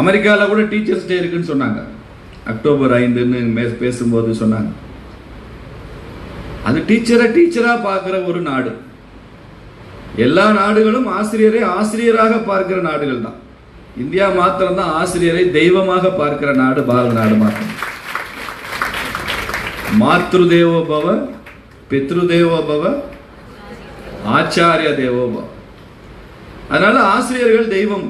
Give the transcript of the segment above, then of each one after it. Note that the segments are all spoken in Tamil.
அமெரிக்காவில் கூட டீச்சர்ஸ் டே இருக்குன்னு சொன்னாங்க. அக்டோபர் ஐந்துன்னு பேசும்போது சொன்னாங்க. அது டீச்சரை டீச்சராக பார்க்குற ஒரு நாடு. எல்லா நாடுகளும் ஆசிரியரை ஆசிரியராக பார்க்கிற நாடுகள் தான். இந்தியா மாத்திரம்தான் ஆசிரியரை தெய்வமாக பார்க்கிற நாடு பாரத நாடு மாத்திரம். மாத்ரு தேவோ பவ பித்ரு தேவோ பவ ஆச்சாரிய தேவோ பவ. அதனால ஆசிரியர்கள் தெய்வம்.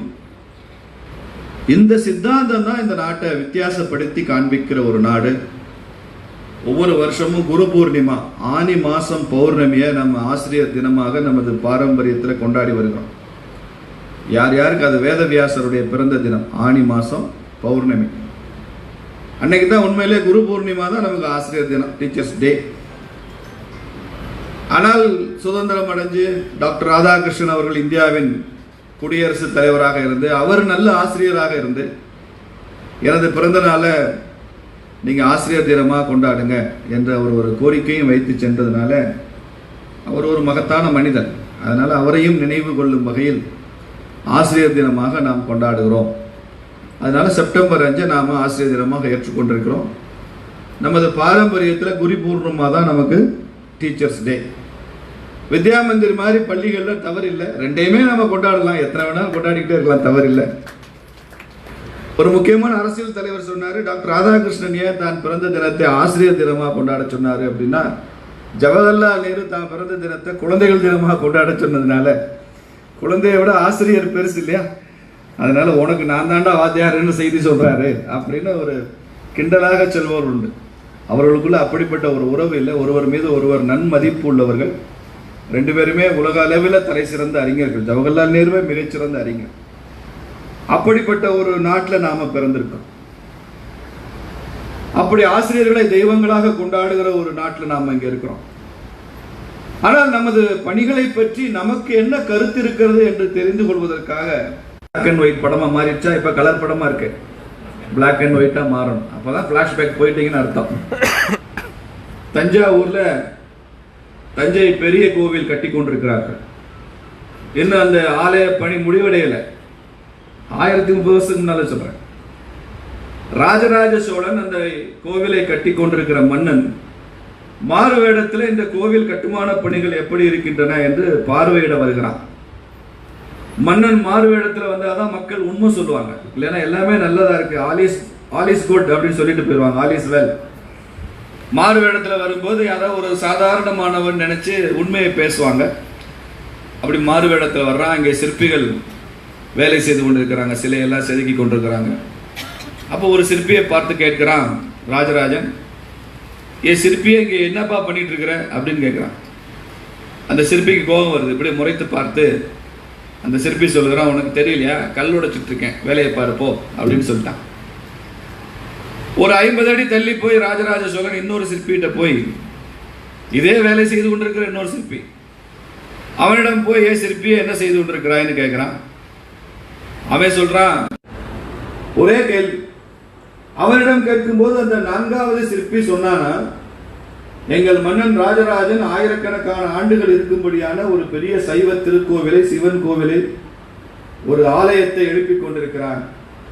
இந்த சித்தாந்தம் தான் இந்த நாட்டை வித்தியாசப்படுத்தி காண்பிக்கிற ஒரு நாடு. ஒவ்வொரு வருஷமும் குரு பூர்ணிமா ஆனி மாசம் பௌர்ணமியை நம்ம ஆசிரியர் தினமாக நமது பாரம்பரியத்தில் கொண்டாடி வருகிறோம். யார் யாருக்கு அது வேதவியாசருடைய பிறந்த தினம்? ஆனி மாசம் பௌர்ணமி. அன்னைக்கு தான் உண்மையிலே குரு பூர்ணிமா தான் நமக்கு ஆசிரியர் தினம் டீச்சர்ஸ் டே ஆனால் சுதந்திரம் அடைஞ்சு டாக்டர் ராதாகிருஷ்ணன் அவர்கள் இந்தியாவின் குடியரசுத் தலைவராக இருந்து அவர் நல்ல ஆசிரியராக இருந்து எனது பிறந்த நாளை நீங்கள் ஆசிரியர் தினமாக கொண்டாடுங்க என்ற அவர் ஒரு கோரிக்கையும் வைத்து சென்றதுனால அவர் ஒரு மகத்தான மனிதன் அதனால் அவரையும் நினைவு கொள்ளும் வகையில் ஆசிரியர் தினமாக நாம் கொண்டாடுகிறோம். அதனால் செப்டம்பர் அஞ்சை நாம் ஆசிரியர் தினமாக ஏற்றுக்கொண்டிருக்கிறோம். நமது பாரம்பரியத்தில் குறிபூர்ணமாக தான் நமக்கு டீச்சர்ஸ் டே. வித்யா மந்திர் மாதிரி பள்ளிகளில் தவறில்லை. ரெண்டையுமே நம்ம கொண்டாடலாம். எத்தனை வேணாலும் கொண்டாடிக்கிட்டே இருக்கலாம் தவறில்லை. ஒரு முக்கியமான அரசியல் தலைவர் சொன்னார் டாக்டர் ராதாகிருஷ்ணன் ஏன் தான் பிறந்த தினத்தை ஆசிரியர் தினமாக கொண்டாட சொன்னார் அப்படின்னா ஜவஹர்லால் நேரு தான் பிறந்த தினத்தை குழந்தைகள் தினமாக கொண்டாட சொன்னதுனால குழந்தைய விட ஆசிரியர் பெருசு இல்லையா? அதனால உனக்கு நான் தாண்டா வாத்தியாருன்னு செய்தி சொல்கிறாரு அப்படின்னு ஒரு கிண்டலாக செல்வோர் உண்டு. அவர்களுக்குள்ள அப்படிப்பட்ட ஒரு உறவு இல்லை. ஒருவர் மீது ஒருவர் நன்மதிப்பு உள்ளவர்கள். ரெண்டு பேருமே உலக அளவில் தலை சிறந்த அறிஞர்கள். ஜவஹர்லால் நேருவே மிகச்சிறந்த அறிஞர். அப்படிப்பட்ட ஒரு நாட்டில் நாம பிறந்திருக்கோம். அப்படி ஆசிரியர்களை தெய்வங்களாக கொண்டாடுகிற ஒரு நாட்டில் நாம இங்க இருக்கிறோம். ஆனால் நமது பணிகளை பற்றி நமக்கு என்ன கருத்து இருக்கிறது என்று தெரிந்து கொள்வதற்காக பிளாக் அண்ட் ஒயிட் படமா மாறிடுச்சா? இப்ப கலர் படமா இருக்கு. பிளாக் அண்ட் ஒயிட்டா மாறணும். அப்பதான் ஃப்ளாஷ்பேக் போயிட்டீங்கன்னு அர்த்தம். தஞ்சாவூர்ல தஞ்சை பெரிய கோவில் கட்டி கொண்டிருக்கிறார்கள். இன்னும் அந்த ஆலய பணி முடிவடையலை? ஆயிரத்தி முப்பது வருஷத்துக்கு முன்னால சொல்றேன். ராஜராஜ சோழன் அந்த கோவிலை கட்டி கொண்டிருக்கிற மன்னன் மாறு வேடத்தில் இந்த கோவில் கட்டுமான பணிகள் எப்படி இருக்கின்றன என்று பார்வையிட வருகிறான். மன்னன் மாறு வேடத்தில் வந்தாதான் மக்கள் உண்மை சொல்லுவாங்க. இல்லைன்னா எல்லாமே நல்லதா இருக்கு. ஆலிஸ் ஆலிஸ் குட் அப்படின்னு சொல்லிட்டு போயிடுவாங்க ஆலிஸ் வெல். மாறு வேடத்தில் வரும்போது யாரோ ஒரு சாதாரணமானவன் நினச்சி உண்மையை பேசுவாங்க. அப்படி மாறு வேடத்தில் வர்றான். அங்கே சிற்பிகள் வேலை செய்து கொண்டிருக்கிறாங்க. சிலையெல்லாம் செதுக்கி கொண்டிருக்கிறாங்க. அப்போ ஒரு சிற்பியை பார்த்து கேட்குறான் ராஜராஜன் என் சிற்பியை இங்கே என்னப்பா பண்ணிட்டு இருக்கிற அப்படின்னு கேட்குறான். அந்த சிற்பிக்கு கோபம் வருது. இப்படி முறைத்து பார்த்து அந்த சிற்பி சொல்லுகிறான் உனக்கு தெரியலையா? கல் உடைச்சிட்டு இருக்கேன். வேலையை பாருப்போ அப்படின்னு சொல்லிட்டான். ஒரு ஐம்பது அடி தள்ளி போய் ராஜராஜ சோழன் இன்னொரு சிற்பிகிட்ட போய் இதே வேலை செய்து கொண்டிருக்கிற இன்னொரு சிற்பி. அவனிடம் போய் ஏ சிற்பியை என்ன செய்து கொண்டிருக்கிறாய்ன்னு கேட்குறான் அவன் சொல்றான் ஒரே கேள்வி. அவனிடம் கேட்கும்போது அந்த நான்காவது சிற்பி சொன்னானா எங்கள் மன்னன் ராஜராஜன் ஆயிரக்கணக்கான ஆண்டுகள் இருக்கும்படியான ஒரு பெரிய சைவ திருக்கோவிலை சிவன் கோவிலில் ஒரு ஆலயத்தை எழுப்பிக் கொண்டிருக்கிறான்.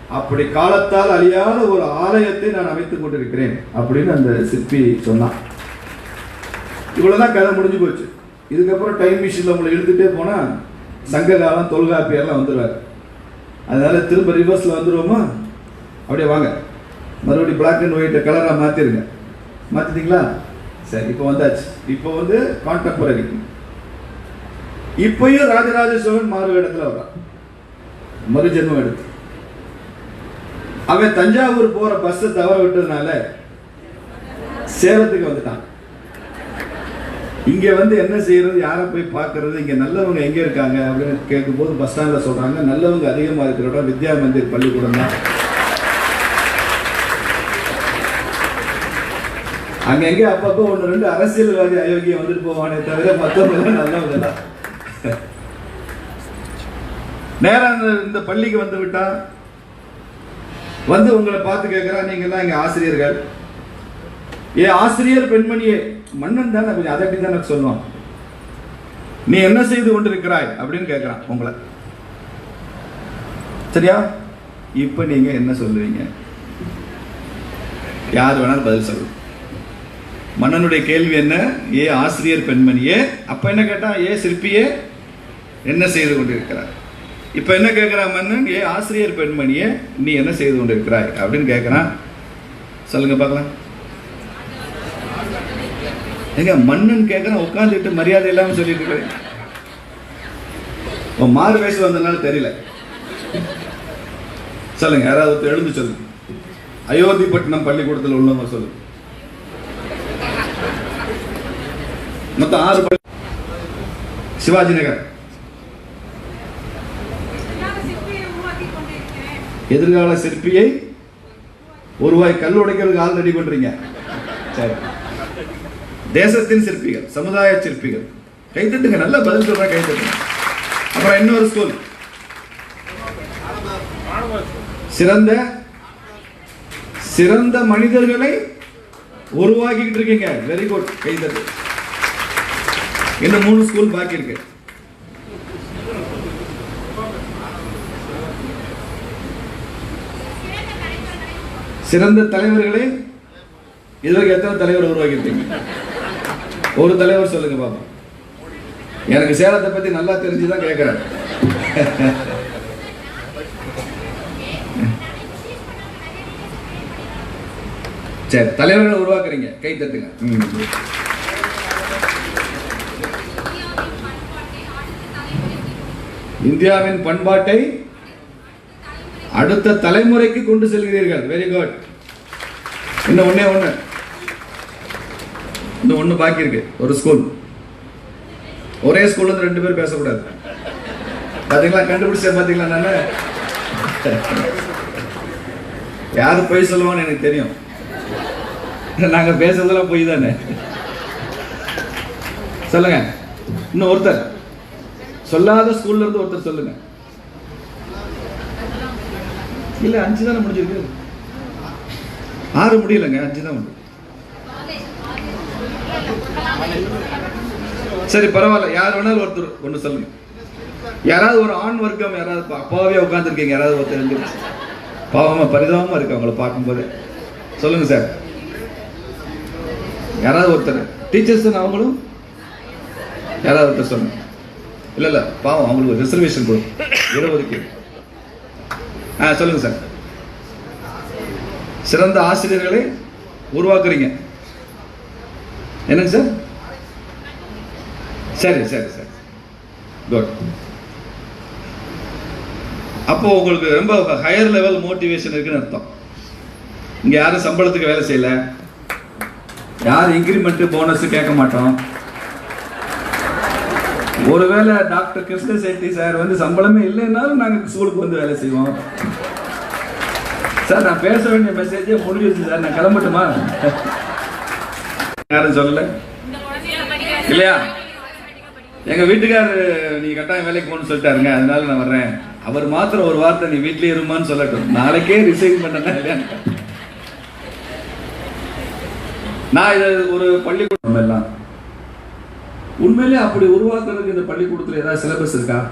அப்படி காலத்தால் அழியாத ஒரு ஆலயத்தை நான் அமைத்துக் கொண்டிருக்கிறேன் அப்படின்னு அந்த சிற்பி சொன்னான். இவ்வளோதான் கதை முடிஞ்சு போச்சு. இதுக்கப்புறம் டைம் மிஷினில் உங்களை எழுதிட்டே போனால் சங்க காலம் தொல்காப்பியர்லாம் வந்துடுவார் அதனால் திரும்ப ரிவர்ஸில் வந்துடுவோமா அப்படியே வாங்க. மறுபடியும் பிளாக் அண்ட் ஒயிட்டை கலராக மாற்றிருங்க மாற்றிட்டீங்களா சரி இப்போ வந்தாச்சு. இப்போ வந்து கான்டெம்பரரி இப்பயும் ராஜராஜ சோழன் மாறு இடத்துல வர்றான். மறுஜென்மம் எடுத்து. அவன் தஞ்சாவூர் போற பஸ்ஸை தவற விட்டதுனால சேலத்துக்கு வந்துட்டான். இங்க வந்து என்ன செய்யறது யாரை போய் பார்க்கறது இங்க நல்லவங்க எங்க இருக்காங்க அப்படின்னு கேட்கும்போது பஸ் ஸ்டாண்ட்ல சொல்றாங்க நல்லவங்க அதிகமா இருக்கிற இடம் வித்யா மந்திர் பள்ளிக்கூடம் தான். அங்க எங்க அப்பப்போ ஒன்று ரெண்டு அரசியல்வாதி அயோக்கியம் வந்துட்டு போவானே தவிர மற்றவங்க நல்லவங்க தான். நேரம் இந்த பள்ளிக்கு வந்து விட்டான். வந்து உங்களை பார்த்து கேட்கிறா நீங்க தான் இங்க ஆசிரியர்கள். ஏ ஆசிரியர் பெண்மணியே மன்னன் தானே கொஞ்சம் அதட்டி தானே சொல்லுவான். நீ என்ன செய்து கொண்டிருக்கிறாய் அப்படின்னு கேட்கிறான் உங்களை. சரியா? இப்போ நீங்க என்ன சொல்லுவீங்க? யார் வேணாலும் பதில் சொல்லு. மன்னனுடைய கேள்வி என்ன? ஏ ஆசிரியர் பெண்மணியே அப்ப என்ன கேட்டா ஏ சிற்பியே என்ன செய்து கொண்டிருக்கிறார் இப்ப என்ன கேட்கிறான் மன்னன் ஏ ஆசிரியர் பெண்மணியே நீ என்ன செய்து கொண்டிருக்கிறாய்? அப்படின்னு கேட்கிறான் சொல்லுங்க பார்க்கலாம். ஏங்க மன்னன் கேட்கறான் உட்காந்துட்டு மரியாதை இல்லாம சொல்லிட்டு இருக்கிறேன் உன் மாறு வயசு வந்ததுனால தெரியல. சொல்லுங்க யாராவது ஒருத்தர் எழுந்து சொல்லுங்க. அயோத்திப்பட்டினம் பள்ளிக்கூடத்தில் உள்ளவங்க சொல்லுங்க மொத்தம் ஆறு பள்ளி சிவாஜி நகர் நான் சிற்பியை உருவாக்கிக் கொண்டிருக்கிறேன். எதிர்கால சிற்பியை ஒருவாய் கல் உடைக்கிறதுக்கு ஆள் ரெடி பண்றீங்க. சரி. தேசத்தின் சிற்பிகள் சமுதாய சிற்பிகள். கைத்தட்டுங்க நல்ல பதில் சொல்ற கைத்தட்டுங்க அப்புறம் இன்னொரு ஸ்கூல் சிறந்த சிறந்த மனிதர்களை உருவாக்கிட்டு இருக்கீங்க. வெரி குட் கைத்தட்டு இன்னும் மூணு ஸ்கூல் பாக்கி இருக்கு. சிறந்த தலைவர்களே இதுவரைக்கும் எத்தனை தலைவர் உருவாக்கியிருக்கீங்க? ஒரு தலைவர் சொல்லுங்க பாப்பா. எனக்கு சேலத்தை பத்தி நல்லா தெரிஞ்சுதான் கேட்கிறேன் சரி தலைவர்களை உருவாக்குறீங்க. கை தட்டுங்க. இந்தியாவின் பண்பாட்டை அடுத்த தலைமுறைக்கு கொண்டு செல்கிறீர்கள். வெரி குட் இன்னும் ஒண்ணே ஒன்று இன்னும் ஒண்ணு பாக்கி இருக்கு. ஒரு ஸ்கூல் ஒரே ஸ்கூல்ல இருந்து ரெண்டு பேரும் பேசக்கூடாது. பார்த்தீங்களா கண்டுபிடிச்சேன் பார்த்தீங்களா நானு? யார் பொய் சொல்லுவான்னு எனக்கு தெரியும். நாங்கள் பேசுறதெல்லாம் பொய் தானே. சொல்லுங்க. இன்னும் ஒருத்தர். சொல்லாத ஸ்கூல்ல இருந்து ஒருத்தர் சொல்லுங்க. இல்ல அஞ்சு தானே முடிஞ்சிருக்கு? ஆறு முடியலங்க அஞ்சு தான் உண்டு. சரி பரவாயில்ல. யார் வேணாலும் ஒருத்தர் ஒன்று சொல்லுங்க. யாராவது ஒரு ஆண் வர்க்கம் யாராவது பா- அப்பாவே உட்காந்துருக்கீங்க யாராவது ஒருத்தர் இருந்து பாவமா பரிதாபமா இருக்கு அவங்கள பார்க்கும்போது. சொல்லுங்க சார் யாராவது ஒருத்தர். டீச்சர்ஸ் அவங்களும்? யாராவது ஒருத்தர் சொல்லுங்க. இல்ல இல்ல பாவம் அவங்களுக்கு ஒரு ரிசர்வேஷன் கொடுக்கும் இடஒதுக்கீடு ஆ சொல்லுங்க சார். சிறந்த ஆசிரியர்களை உருவாக்குறீங்க. என்னங்க சார்? சரி சரி சரி. குட் அப்போ உங்களுக்கு ரொம்ப ஹையர் லெவல் மோட்டிவேஷன் இருக்குன்னு அர்த்தம். இங்க யாரும் சம்பளத்துக்கு வேலை செய்யல. யார் இன்க்ரிமெண்ட்டு போனஸ் கேட்க மாட்டோம். ஒருவேளை டாக்டர் கிருஷ்ண செட்டி சார் வந்து சம்பளமே இல்லைன்னாலும் நாங்கள் ஸ்கூலுக்கு வந்து வேலை செய்வோம். சார் நான் பேச வேண்டிய மெசேஜே முடிஞ்சிருச்சு சார். நான் கிளம்பட்டுமா? யாரும் சொல்லல. இல்லையா? எங்கள் வீட்டுக்காரர் நீ கட்டாயம் வேலைக்கு போகணும்னு சொல்லிட்டாருங்க. அதனால நான் வர்றேன். அவர் மாத்திரம் ஒரு வார்த்தை நீ வீட்லயே இருமான்னு சொல்லட்டும். நாளைக்கே ரிசைன் பண்ணனா. இல்லையா நான் இது ஒரு பள்ளிக்கூடம் எல்லாம் உண்மையிலே அப்படி உருவாக்குறதுக்கு இந்த பள்ளிக்கூடத்தில் ஏதாவது சிலபஸ் இருக்கா?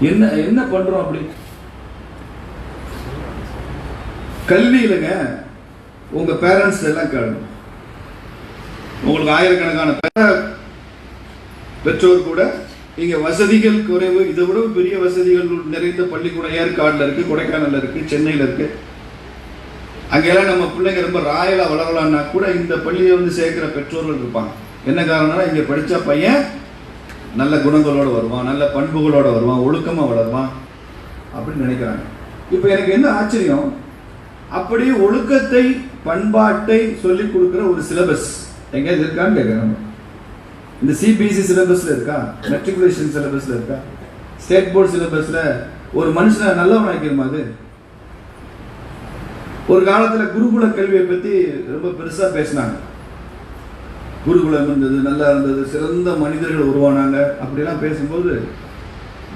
என்ன என்ன பண்றோம் அப்படி? கல்வியிலங்க உங்க பேரண்ட்ஸ் எல்லாம் கேளுங்க. உங்களுக்கு ஆயிரக்கணக்கான பேர- பெற்றோர் கூட இங்க வசதிகள் குறைவு. இதை விட பெரிய வசதிகள் நிறைந்த பள்ளிக்கூடம் ஏற்காடுல இருக்கு கொடைக்கானல்ல இருக்கு சென்னையில இருக்கு. அங்கெல்லாம் நம்ம பிள்ளைங்க ரொம்ப ராயலா வளரலாம்னா கூட இந்த பள்ளியை வந்து சேர்க்கிற பெற்றோர்கள் இருப்பாங்க. என்ன காரணம்னா இங்கே படித்த பையன் நல்ல குணங்களோடு வருவான் நல்ல பண்புகளோடு வருவான் ஒழுக்கமாக வளருவான் அப்படின்னு நினைக்கிறாங்க. இப்போ எனக்கு என்ன ஆச்சரியம்? அப்படி ஒழுக்கத்தை பண்பாட்டை சொல்லிக் கொடுக்குற ஒரு சிலபஸ் எங்கேயாவது இருக்கான்னு கேட்குறாங்க இந்த சிபிஎஸ்சி சிலபஸில் இருக்கா? மெட்ரிகுலேஷன் சிலபஸில் இருக்கா? ஸ்டேட் போர்டு சிலபஸில் ஒரு மனுஷனை நல்லவன் ஆக்கிருமா அது? ஒரு காலத்தில் குருகுல கல்வியை பற்றி ரொம்ப பெருசாக பேசினாங்க. குருகுலம் இருந்தது நல்லா இருந்தது சிறந்த மனிதர்கள் உருவானாங்க. அப்படிலாம் பேசும்போது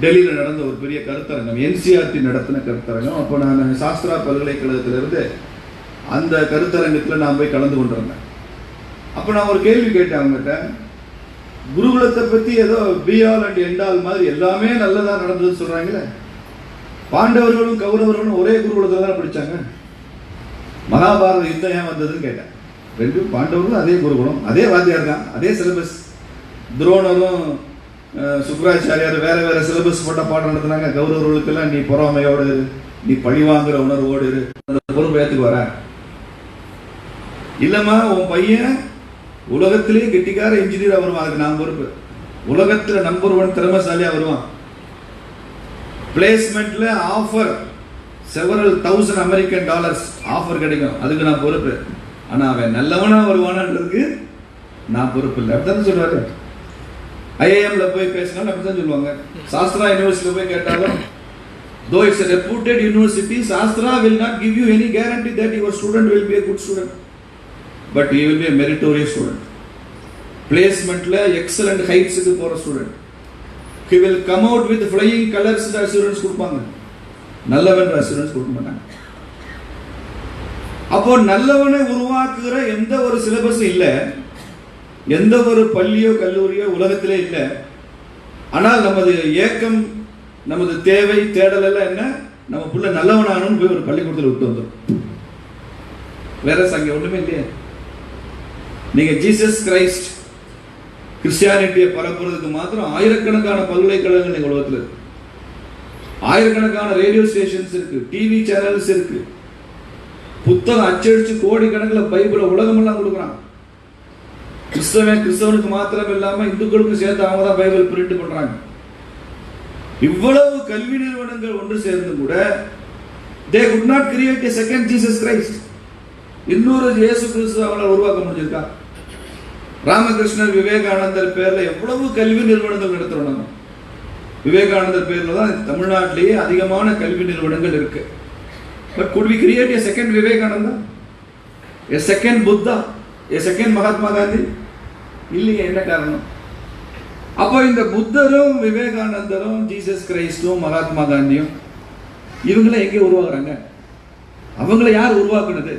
டெல்லியில் நடந்த ஒரு பெரிய கருத்தரங்கம் என்சிஆர்டி நடத்தின கருத்தரங்கம். அப்போ நான் சாஸ்திரா பல்கலைக்கழகத்திலிருந்து அந்த கருத்தரங்கத்தில் நான் போய் கலந்து கொண்டிருந்தேன். அப்போ நான் ஒரு கேள்வி கேட்டேன் அவங்ககிட்ட. குருகுலத்தை பற்றி ஏதோ பிஆல் அண்ட் எண்டால் மாதிரி எல்லாமே நல்லதாக நடந்ததுன்னு சொல்கிறாங்களே பாண்டவர்களும் கௌரவர்களும் ஒரே குருகுலத்தில் தான் படித்தாங்க மகாபாரத யுத்தம் ஏன் வந்ததுன்னு கேட்டேன். ரெண்டும் பாண்டவர்களும் அதே குருகுலம் அதே வாத்தியார் தான் அதே சிலபஸ் துரோணரும் அஹ், வேற வேற சிலபஸ் போட்ட பாடம் நடத்தினாங்க. கௌரவர்களுக்கெல்லாம் நீ பொறாமையோடு இரு, நீ பழி வாங்குற உணர்வோடு இரு அந்த பொறுப்பு ஏற்றுக்கு வர. இல்லம்மா உன் பையன் உலகத்திலே கெட்டிக்கார இன்ஜினியராக வருவான் அதுக்கு நான் பொறுப்பு. உலகத்தில் நம்பர் ஒன் திறமசாலியாக வருவான். பிளேஸ்மெண்ட்ல offer several thousand American dollars offer கிடைக்கும் அதுக்கு நான் பொறுப்பு. ஆனால் அவன் நல்லவனாக வருவானான்றதுக்கு நான் பொறுப்பு இல்லை. அப்படித்தானே சொல்றாரு ஐஏஎம்ல போய் பேசினாலும் அப்படித்தான் சொல்லுவாங்க. சாஸ்திரா யூனிவர்சிட்டியில் போய் கேட்டாலும் though it's reputed university Sastra will not give you any guarantee that your student will be a good student. But he will be a meritorious student. பிளேஸ்மெண்ட்ல எக்ஸலண்ட் ஹைட்ஸுக்கு போகிற student he will come out with flying colours assurance கொடுப்பாங்க. நல்லவன் அசூரன்ஸ் கொடுக்க மாட்டாங்க அப்போ நல்லவனை உருவாக்குகிற எந்த ஒரு சிலபஸும் இல்லை. எந்த ஒரு பள்ளியோ கல்லூரியோ உலகத்திலே இல்லை. ஆனால் நமது ஏக்கம் நமது தேவை தேடல் எல்லாம் என்ன? நம்ம புள்ள நல்லவனானும் போய் ஒரு பள்ளிக்கூடத்தில் விட்டு வந்துடும் வேற அங்க ஒண்ணுமே இல்லையா. நீங்க ஜீசஸ் கிரைஸ்ட் கிறிஸ்டியானிட்டியை பரப்புறதுக்கு மாத்திரம் ஆயிரக்கணக்கான பல்கலைக்கழகங்கள் எங்க உலகத்துல இருக்கு. ஆயிரக்கணக்கான ரேடியோ ஸ்டேஷன்ஸ் இருக்கு டிவி சேனல்ஸ் இருக்கு. புத்தகம் அச்சடிச்சு கோடிக்கணக்கில் பைபிளை உலகமெல்லாம் கொடுக்குறான். கிறிஸ்தவன் கிறிஸ்தவனுக்கு மாத்திரம் இல்லாமல் இந்துக்களுக்கும் சேர்த்து அவங்க தான் பைபிள் பிரிண்ட் பண்ணுறாங்க இவ்வளவு கல்வி நிறுவனங்கள் ஒன்று சேர்ந்து கூட they could not create a second Jesus Christ இன்னொரு இயேசு கிறிஸ்து அவங்கள உருவாக்க முடிஞ்சிருக்கா? ராமகிருஷ்ணர் விவேகானந்தர் பேரில் எவ்வளவு கல்வி நிறுவனங்கள் நடத்துகிறோம் நம்ம விவேகானந்தர் பேரில் தான் தமிழ்நாட்டிலேயே அதிகமான கல்வி நிறுவனங்கள் இருக்குது but could we create a second Vivekananda a second Buddha a second Mahatma Gandhi இல்லையே என்ன காரணம் அப்போ இந்த புத்தரும் விவேகானந்தரும் ஜீசஸ் கிரைஸ்டும் மகாத்மா காந்தியும் இவங்கள எங்கே உருவாக்குறாங்க அவங்கள யார் உருவாக்குனது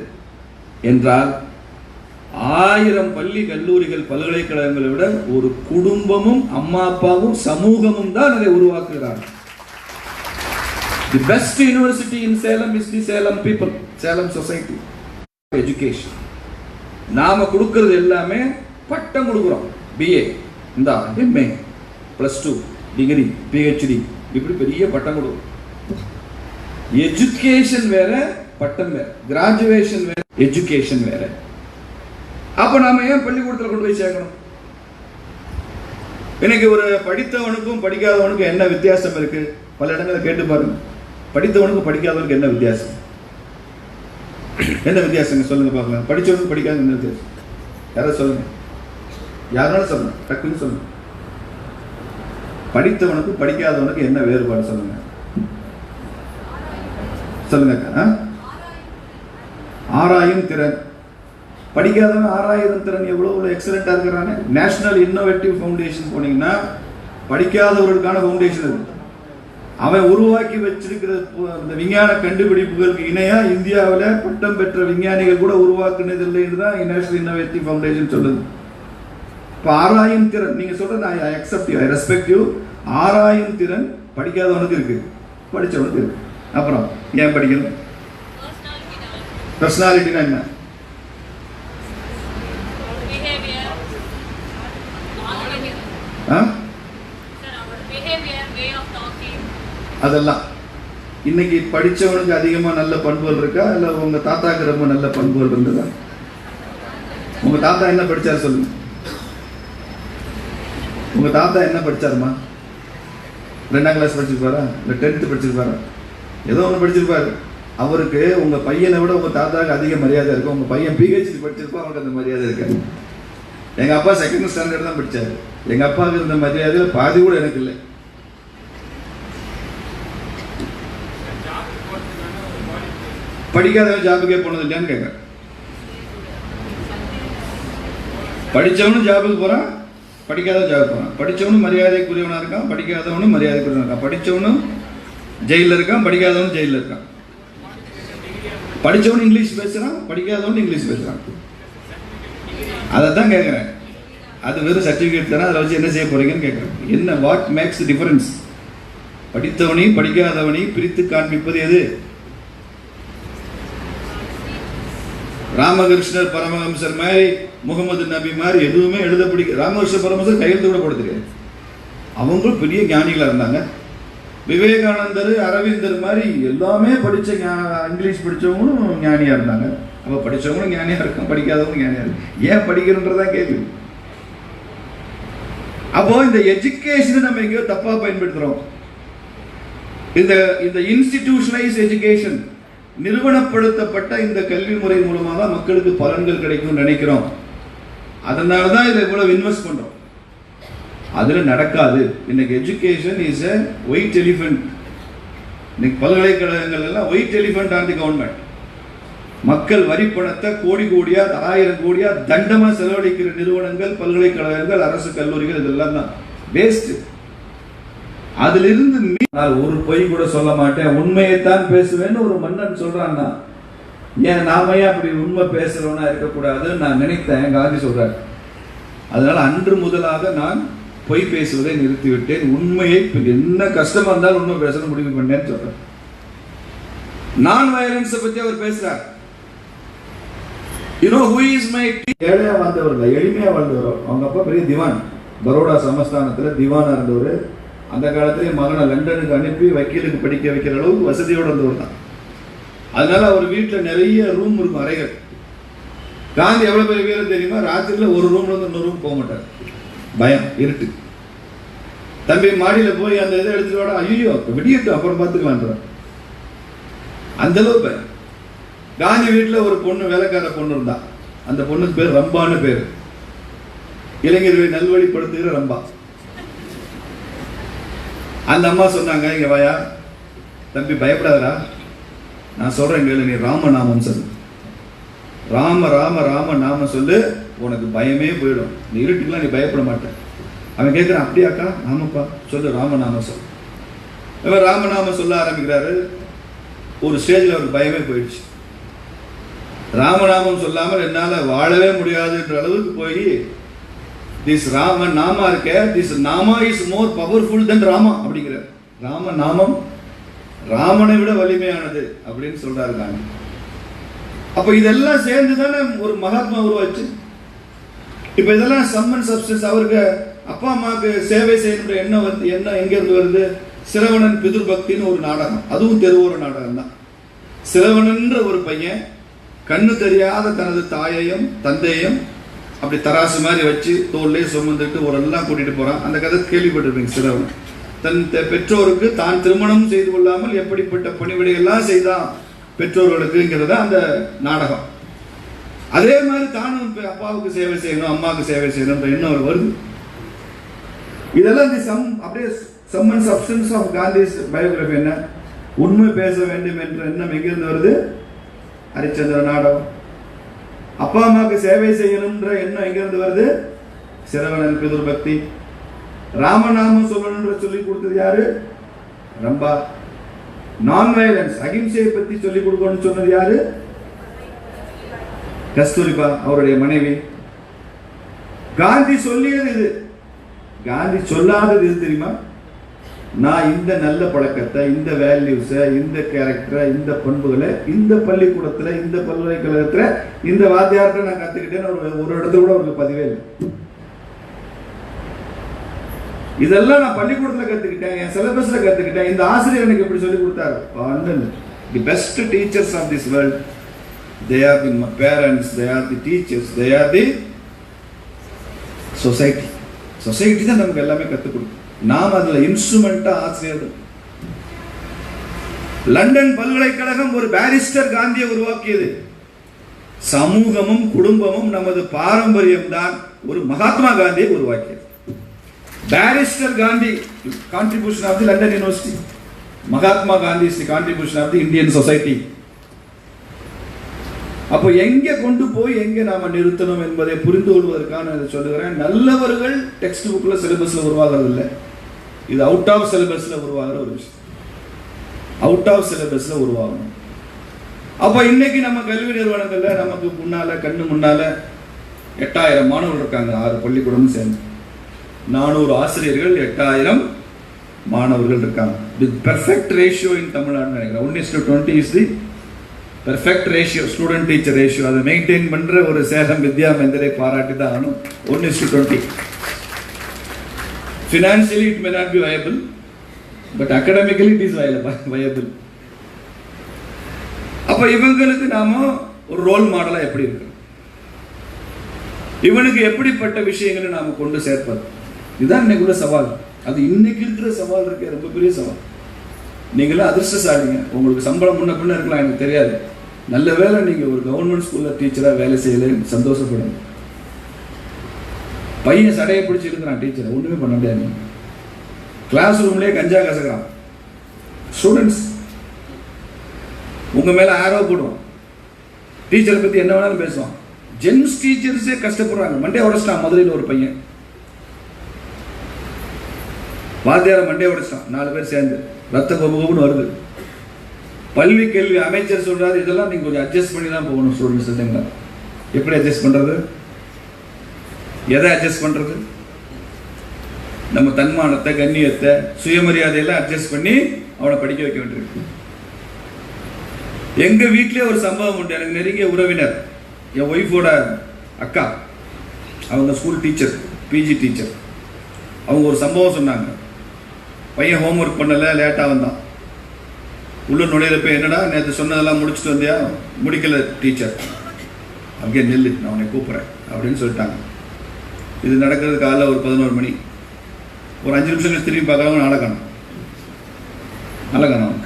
என்றால் ஆயிரம் பள்ளி கல்லூரிகள் பல்கலைக்கழகங்களை விட ஒரு குடும்பமும் அம்மா அப்பாவும் சமூகமும் தான் அதை உருவாக்குகிறார்கள் the best university in Salem is the Salem people Salem society education நாம கொடுக்கறது எல்லாமே பட்டம் கொடுக்குறோம். பிஏ இந்தா MA plus two degree PhD இப்படி பெரிய பட்டம் கொடுக்குறோம். எஜுகேஷன் வேற பட்டம் வேற. கிராஜுவேஷன் வேற எஜுகேஷன் வேற. அப்ப நாம ஏன் பள்ளிக்கூடத்தில் கொண்டு போய் சேர்க்கணும்? இன்னைக்கு ஒரு படித்தவனுக்கும் படிக்காதவனுக்கும் என்ன வித்தியாசம் இருக்கு? பல இடங்களை கேட்டு பாருங்க. படித்தவனுக்கும் படிக்காதவனுக்கு என்ன வித்தியாசம்? என்ன வித்தியாசங்க? சொல்லுங்க பார்க்கலாம். படித்தவனுக்கு படிக்காத என்ன வித்தியாசம்? யாராவது சொல்லுங்க. யாருனாலும் சொல்லுங்க. டக்குன்னு சொல்லுங்க. படித்தவனுக்கும் படிக்காதவனுக்கு என்ன வேறுபாடு சொல்லுங்க? சொல்லுங்க ஆ? ஆராயும் திறன். படிக்காதவன் ஆறாயிரம் திறன். எவ்வளோ எக்ஸலண்ட்டாக இருக்கிறாங்க நேஷனல் இன்னோவேட்டிவ் ஃபவுண்டேஷன் போனீங்கன்னா படிக்காதவர்களுக்கான ஃபவுண்டேஷன் இருக்கு அவன் உருவாக்கி வச்சிருக்கிற இந்த விஞ்ஞான கண்டுபிடிப்புகளுக்கு இணையா இந்தியாவில் பட்டம் பெற்ற விஞ்ஞானிகள் கூட உருவாக்குனது இல்லைன்னு தான் நேஷனல் இன்னோவேட்டிவ் ஃபவுண்டேஷன் சொல்லுது. இப்போ ஆராயும் திறன் நீங்க சொல்றது I accept you I respect you ஆராயும் திறன் படிக்காதவனுக்கு இருக்கு. படிச்சவனுக்கு இருக்கு. அப்புறம் ஏன் படிக்கணும்? பர்சனாலிட்டினா என்ன? ஆ? அதெல்லாம். இன்னைக்கு படித்தவனுக்கு அதிகமாக நல்ல பண்புகள் இருக்கா? இல்லை உங்க தாத்தாக்கு ரொம்ப நல்ல பண்புகள் இருந்ததா? உங்க தாத்தா என்ன படித்தார் சொல்லுங்க. உங்க தாத்தா என்ன படித்தாருமா ரெண்டாம் கிளாஸ் படிச்சிருப்பாரா? இல்லை டென்த்து படிச்சிருப்பாரா? ஏதோ ஒன்று படிச்சிருப்பாரு. அவருக்கு உங்க பையனை விட உங்க தாத்தாவுக்கு அதிக மரியாதை இருக்கும். உங்க பையன் பிஹெச்டி படிச்சிருப்பா அவனுக்கு அந்த மரியாதை இருக்காது. எங்க அப்பா செகண்ட் ஸ்டாண்டர்ட் தான் படித்தார் எங்க அப்பாவுக்கு இருந்த மரியாதை பாதி கூட எனக்கு இல்லை. படிக்காதவன் ஜாபுக்கே போனது இல்லையான்னு கேட்குறேன். படிச்சவனும் ஜாபுக்கு போகிறான் படிக்காதவன் ஜாபுக்கு போகிறான் படிச்சவனும் மரியாதைக்குரியவனாக இருக்கான் படிக்காதவனும் மரியாதைக்குரியவனாக இருக்கான். படிச்சவனும் ஜெயிலில் இருக்கான் படிக்காதவனும் ஜெயிலில் இருக்கான். படிச்சவனும் இங்கிலீஷ் பேசுகிறான் படிக்காதவனும் இங்கிலீஷ் பேசுறான். அதை தான் கேட்குறேன். அது வெறும் சர்டிஃபிகேட் தானே அதை வச்சு என்ன செய்ய போறீங்கன்னு கேட்குறேன். என்ன வாட் மேக்ஸ் டிஃபரன்ஸ் படித்தவனையும் படிக்காதவனையும் பிரித்து காண்பிப்பது எது? ராமகிருஷ்ணர் பரமஹம்சர் மாதிரி முகமது நபி மாதிரி எதுவுமே எழுத பிடிக்க ராமகிருஷ்ண பரமஹம்சர் கையெழுத்து கூட போட தெரியாது அவங்களும் பெரிய ஞானிகளாக இருந்தாங்க. விவேகானந்தர் அரவிந்தர் மாதிரி எல்லாமே படித்த இங்கிலீஷ் படித்தவங்களும் ஞானியாக இருந்தாங்க. அப்போ படிச்சவங்களும் ஞானியாக இருக்கும் படிக்காதவங்களும் ஞானியாக இருக்கும் ஏன் படிக்கிறன்றதான் கேள்வி. அப்போ இந்த எஜுகேஷனை நம்ம எங்கேயோ தப்பாக பயன்படுத்துகிறோம் இந்த இந்த இன்ஸ்டிடியூஷனலைஸ் எஜுகேஷன் நிறுவனப்படுத்தப்பட்ட இந்த கல்வி முறை மூலமாக தான் மக்களுக்கு பலன்கள் கிடைக்கும்னு நினைக்கிறோம். அதனால தான் இதை இவ்வளவு இன்வெஸ்ட் பண்றோம். அதில் நடக்காது. இன்னைக்கு education is a white elephant இன்னைக்கு பல்கலைக்கழகங்கள் எல்லாம் white elephant on the government மக்கள் வரி பணத்தை கோடி கோடியா ஆயிரம் கோடியா தண்டமா செலவழிக்கிற நிறுவனங்கள் பல்கலைக்கழகங்கள் அரசு கல்லூரிகள் இதெல்லாம் தான். வேஸ்ட் அதிலிருந்து இருந்து நான் ஒரு பொய் கூட சொல்ல மாட்டேன். உண்மையைத்தான் பேசுவேன்னு ஒரு மன்னன் சொல்றான்னா ஏன் நாம ஏன் அப்படி உண்மை பேசுறவனா இருக்கக்கூடாதுன்னு நான் நினைத்தேன். காந்தி சொல்றாரு. அதனால அன்று முதலாக நான் பொய் பேசுவதை நிறுத்திவிட்டேன். உண்மையை என்ன கஷ்டமா இருந்தாலும் உண்மை பேசணும் முடிவு பண்ணேன்னு சொல்றேன். நான் வயலன்ஸை பத்தி அவர் பேசுறார். யூனோ ஹூ இஸ் மை ஏழையா வாழ்ந்தவர் இல்லை எளிமையா வாழ்ந்தவர் அவங்க அப்பா பெரிய திவான். பரோடா சமஸ்தானத்துல திவானா இருந்தவர். அந்த காலத்திலே மகனை லண்டனுக்கு அனுப்பி வக்கீலுக்கு படிக்க வைக்கிற அளவுக்கு வசதியோட இருந்தவர் தான். அதனால அவர் வீட்டில் நிறைய ரூம் இருக்கும் அறைகள். காந்தி எவ்வளோ பெரிய வீரர் தெரியுமா? ராத்திரியில் ஒரு ரூம்ல வந்து இன்னொரு ரூம் போக மாட்டார். பயம் இருட்டு. தம்பி மாடியில் போய் அந்த இதை எடுத்துட்டு வாடா. ஐயோ விடியட்டும் அப்புறம் பார்த்துக்கலான்ற அந்தளவு பயம். காந்தி வீட்டில் ஒரு பொண்ணு வேலைக்கார பொண்ணு இருந்தா. அந்த பொண்ணுக்கு பேர் ரம்பான்னு பேர். இளைஞர்களை நல்வழிப்படுத்துகிற ரம்பா. அந்த அம்மா சொன்னாங்க இங்கே வாயா தம்பி பயப்படாதடா. நான் சொல்கிறேன் கேளு நீ ராமநாமம் சொல்லு. ராம ராம ராம நாம சொல்லு உனக்கு பயமே போயிடும். நீ இருட்டுக்கெல்லாம் நீ பயப்பட மாட்டேன். அவன் கேட்குறான் அப்படியாக்கா ஆமாப்பா சொல்லு ராமநாம சொல் இவன் ராமநாம சொல்ல ஆரம்பிக்கிறாரு. ஒரு ஸ்டேஜில் அவருக்கு பயமே போயிடுச்சு. ராமநாமம் சொல்லாமல் என்னால் வாழவே முடியாதுன்ற அளவுக்கு போய் திஸ் ராம நாமா இருக்க this nama is more powerful than Rama அப்படிங்கிறார் ராம நாமம் ராமனை விட வலிமையானது அப்படின்னு சொல்றாரு காந்தி. அப்ப இதெல்லாம் சேர்ந்து தானே ஒரு மகாத்மா உருவாச்சு? இப்ப இதெல்லாம் சம்மன் சப்ஸ்டன்ஸ் அவருக்கு அப்பா அம்மாவுக்கு சேவை செய்யணுன்ற எண்ணம் வந்து என்ன எங்க இருந்து வருது? சிரவணன் பிதுர்பக்தின்னு ஒரு நாடகம். அதுவும் தெருவோர நாடகம் தான் சிரவணன்ற ஒரு பையன் கண்ணு தெரியாத தனது தாயையும் தந்தையும் அப்படி தராசு மாதிரி வச்சு தோல்லே சுமந்துட்டு ஒரு எல்லாம் கூட்டிட்டு போறான். அந்த கதை கேள்விப்பட்டிருப்பீங்க சிரவணன் தன் பெற்றோருக்கு தான் திருமணம் செய்து கொள்ளாமல் எப்படிப்பட்ட பணிவிடையெல்லாம் செய்தான் பெற்றோர்களுக்குங்கிறத அந்த நாடகம். அதே மாதிரி தானும் அப்பாவுக்கு சேவை செய்யணும் அம்மாவுக்கு சேவை செய்யணும்ன்ற எண்ணம் அவர் வருது. இதெல்லாம் இந்த சம் அப்படியே sum and substance of Gandhi biography என்ன? உண்மை பேச வேண்டும் என்ற எண்ணம் எங்கிருந்து வருது? ஹரிச்சந்திர நாடகம். அப்பா அம்மாவுக்கு சேவை செய்யணும்ன்ற எண்ணம் எங்கிருந்து வருது? சிரவணன் பிதுர் பக்தி. ராமநாமம் சொல்லணும்ன்ற சொல்லி கொடுத்தது யாரு? ரம்பா. நான் வயலன்ஸ் அகிம்சையை பத்தி சொல்லி கொடுக்கணும்னு சொன்னது யாரு? கஸ்தூரிபா அவருடைய மனைவி. காந்தி சொல்லியது இது. காந்தி சொல்லாதது இது தெரியுமா? நான் இந்த நல்ல பழக்கத்தை இந்த வேல்யூஸை இந்த கேரக்டரை இந்த பண்புகளை இந்த பள்ளிக்கூடத்தில் இந்த பல்கலைக்கழகத்தில் இந்த வாத்தியார்கிட்ட நான் கற்றுக்கிட்டேன்னு ஒரு ஒரு இடத்துல கூட அவருக்கு பதிவே இல்லை. இதெல்லாம் நான் பள்ளிக்கூடத்தில் கற்றுக்கிட்டேன் என் சிலபஸில் கற்றுக்கிட்டேன் இந்த ஆசிரியர் எனக்கு எப்படி சொல்லி கொடுத்தாரு. The best teachers of this world they are the parents they are the teachers they are the society society தான் நமக்கு எல்லாமே கற்றுக் கொடுக்கும். நாம் அதுல இன்ஸ்ட்ருமெண்டா ஆசிரியர் லண்டன் பல்கலைக்கழகம் ஒரு பாரிஸ்டர் காந்தியை உருவாக்கியது. சமூகமும் குடும்பமும் நமது பாரம்பரியம் தான் ஒரு மகாத்மா காந்தியை உருவாக்கியது. Barrister Gandhi contribution of the London university Mahatma Gandhi is the contribution of the Indian society அப்போ எங்க கொண்டு போய் எங்க நாம நிறுத்தணும் என்பதை புரிந்து கொள்வதற்காக நான் சொல்லுகிறேன். நல்லவர்கள் டெக்ஸ்ட் புக்கில் சிலபஸில் உருவாகிறது இல்லை இது அவுட் ஆஃப் சிலபஸில் உருவாகிற ஒரு விஷயம். அவுட் ஆஃப் சிலபஸில் உருவாகணும் அப்போ இன்னைக்கு நம்ம கல்வி நிறுவனங்களில் நமக்கு முன்னால கண்ணு முன்னால எட்டாயிரம் மாணவர்கள் இருக்காங்க. ஆறு பள்ளிக்கூடமும் சேர்ந்து. நானூறு ஆசிரியர்கள் எட்டாயிரம் மாணவர்கள் இருக்காங்க. With perfect ratio in Tamil Nadu நினைக்கிறேன். One is to twenty is the perfect ratio student teacher ratio அதை மெயின்டைன் பண்ணுற ஒரு சேலம் வித்யா மந்திரை பாராட்டி தான் ஆகணும். One is to twenty financially it may not be viable but academically it is viable அப்போ இவங்களுக்கு நாம ஒரு ரோல் மாடலாக எப்படி இருக்கணும்? இவனுக்கு எப்படிப்பட்ட விஷயங்களை நாம கொண்டு சேர்ப்பது? இதுதான் இன்னைக்கு உள்ள சவால். அது இன்னைக்கு இருக்கிற சவால் இருக்கே ரொம்ப பெரிய சவால். நீங்களாம் அதிர்ஷ்டசாலிங்க. உங்களுக்கு சம்பளம் முன்ன பின்ன இருக்கலாம் எனக்கு தெரியாது. நல்ல வேலை நீங்கள் ஒரு கவர்மெண்ட் ஸ்கூலில் டீச்சராக வேலை செய்யலை சந்தோஷப்படுங்க. பையன் சடையை பிடிச்சி இருக்கிறான் டீச்சர். ஒன்றுமே பண்ண முடியாது. கிளாஸ் ரூம்லேயே கஞ்சா கசக்கிறான். ஸ்டூடெண்ட்ஸ் உங்கள் மேலே ஆரோ போடுவான் டீச்சரை பற்றி என்ன வேணாலும் பேசுவான் ஜென்ஸ் டீச்சர்ஸே கஷ்டப்படுறாங்க. மண்டே உடச்சிட்டான் மதுரையில் ஒரு பையன். வாத்தியார மண்டே உடச்சிட்டான். நாலு பேர் சேர்ந்து. ரத்த கோபுன்னு வருது. பல்வி கல்வி அமைச்சர் சொல்கிறாரு இதெல்லாம் நீங்கள் கொஞ்சம் அட்ஜஸ்ட் பண்ணி தான் போகணும் ஸ்டூடெண்ட்ஸ் இல்லைங்களா? எப்படி அட்ஜஸ்ட் பண்ணுறது எதை அட்ஜஸ்ட் பண்ணுறது நம்ம தன்மானத்தை கண்ணியத்தை சுயமரியாதையெல்லாம் அட்ஜஸ்ட் பண்ணி அவனை படிக்க வைக்க வேண்டியிருக்கு. எங்கள் வீட்டிலே ஒரு சம்பவம் உண்டு. எனக்கு நெருங்கிய உறவினர் என் ஒய்ஃபோட அக்கா அவங்க ஸ்கூல் டீச்சர் பிஜி டீச்சர் அவங்க ஒரு சம்பவம் சொன்னாங்க. பையன் ஹோம்ஒர்க் பண்ணலை லேட்டாக வந்தான். உள்ள நுழையில போய் என்னடா நேற்று சொன்னதெல்லாம் முடிச்சுட்டு வந்தியா? முடிக்கல டீச்சர் அங்கே நெல்லு நான் உன்னை கூப்பிட்றேன் அப்படின்னு சொல்லிட்டாங்க. இது நடக்கிறது காலைல ஒரு பதினோரு மணி. ஒரு அஞ்சு நிமிஷம் கழிச்சு திரும்பி பார்க்கறவங்க நாளை காணும். நாளை காணும்.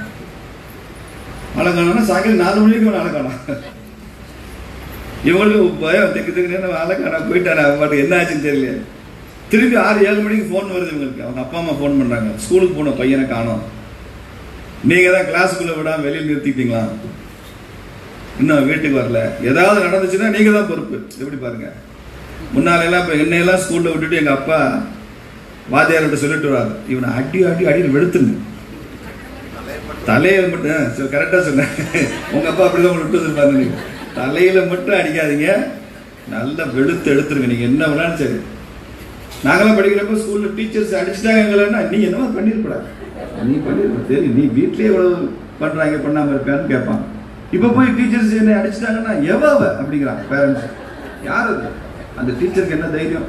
நாளை காணும்னா சாயங்காலம் நாலு மணிக்கு நாளை காணும். இவங்களுக்கு பயம். திக்கு திக்கு நாளை காணா? போயிட்டாரு? பாட்டு என்ன ஆச்சுன்னு தெரியல. திரும்பி ஆறு ஏழு மணிக்கு ஃபோன் வருது இவங்களுக்கு. அவங்க அப்பா அம்மா ஃபோன் பண்ணுறாங்க ஸ்கூலுக்கு போன பையனை காணோம். நீங்கள் தான் கிளாஸுக்குள்ளே விடாம வெளியில் நிறுத்திட்டீங்களா இன்னும் வீட்டுக்கு வரல. ஏதாவது நடந்துச்சுன்னா நீங்கள் தான் பொறுப்பு. எப்படி பாருங்கள் முன்னால எல்லாம் என்னையெல்லாம் ஸ்கூலில் விட்டுட்டு எங்க அப்பா வாத்தியார்கிட்ட சொல்லிட்டு வராது இவனை அடி அடி அடின்னு வெளுத்துங்க தலையை மட்டும் சரி கரெக்டாக சொன்னேன். உங்க அப்பா அப்படிதான் உங்களை விட்டு வச்சிருப்பாரு நீங்க. தலையில மட்டும் அடிக்காதீங்க. நல்லா வெளுத்து எடுத்துருங்க. நீங்க என்ன வேணாலும் சரி. நாங்களாம் படிக்கிறப்ப ஸ்கூல்ல டீச்சர்ஸ் அடிச்சிட்டாங்கன்னா நீ என்னவா பண்ணிருப்படா நீ பண்ணியிருப்ப தெரியும். நீ வீட்லயே இவ்வளவு பண்றாங்க பண்ணாமல் இருக்கான்னு கேட்பான். இப்போ போய் டீச்சர்ஸ் என்னை அடிச்சிட்டாங்கன்னா எவ அப்படிங்கிறான் பேரண்ட்ஸ் யார் அது? அந்த டீச்சருக்கு என்ன தைரியம்?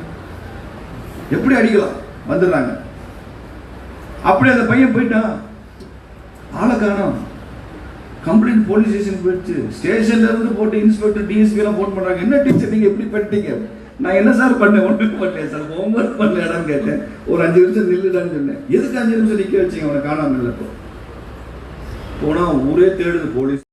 எப்படி அடிக்கலாம்? வந்துடுறாங்க. அப்படி அந்த பையன் போயிட்டான். ஆளை காணோம். கம்ப்ளைண்ட் போலீஸ் ஸ்டேஷன் போயிடுச்சு. ஸ்டேஷன்ல இருந்து போட்டு இன்ஸ்பெக்டர் டிஎஸ்பி எல்லாம் போன் பண்றாங்க. என்ன டீச்சர் நீங்க எப்படி பண்ணிட்டீங்க? நான் என்ன சார் பண்ணேன்? ஒன்றும் பண்ணேன் சார் ஹோம்ஒர்க் பண்ணலடான்னு கேட்டேன். ஒரு அஞ்சு நிமிஷம் நில்லுடான்னு சொன்னேன். எதுக்கு அஞ்சு நிமிஷம் நிக்க வச்சீங்க? அவனை காணாம இல்லை போனா ஊரே தேடுது போலீஸ்